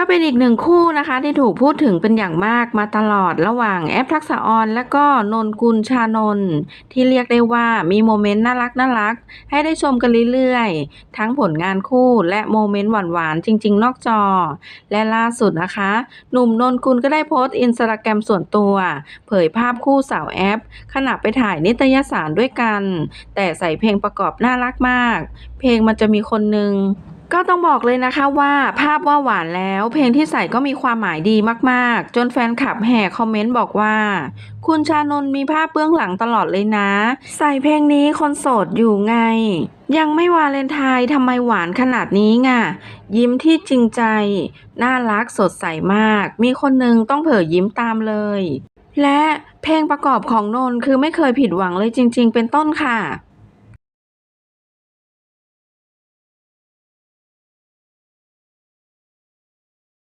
ก็เป็นอีกหนึ่งคู่นะคะ ที่ถูกพูดถึงเป็นอย่างมากมาตลอดระหว่างแอปทักษะออน และก็นนกุลชานนที่เรียกได้ว่ามีโมเมนต์น่ารักน่ารัก ให้ได้ชมกันเรื่อยๆ ทั้งผลงานคู่และโมเมนต์หวานๆ จริง ๆ นอกจอ และล่าสุดนะคะ หนุ่มนนกุลก็ได้โพสต์อินสตาแกรมส่วนตัว เผยภาพคู่สาวแอป ขณะไปถ่ายนิตยสารด้วยกัน แต่ใส่เพลงประกอบน่ารักมาก เพลงมันจะมีคนหนึ่ง ก็ต้องบอกเลยนะคะว่าภาพว่าหวานแล้ว เพลงที่ใส่ก็มีความหมายดีมากๆ จนแฟนคลับแห่คอมเมนต์บอกว่า คุณชานนมีภาพเบื้องหลังตลอดเลยนะ ใส่เพลงนี้คนโสดอยู่ไง ยังไม่วาเลนไทน์ทำไมหวานขนาดนี้ไงยิ้มที่จริงใจ น่ารักสดใสมาก มีคนหนึ่งต้องเผยยิ้มตามเลย และเพลงประกอบของนนคือไม่เคยผิดหวังเลยจริง ๆ เป็นต้นค่ะ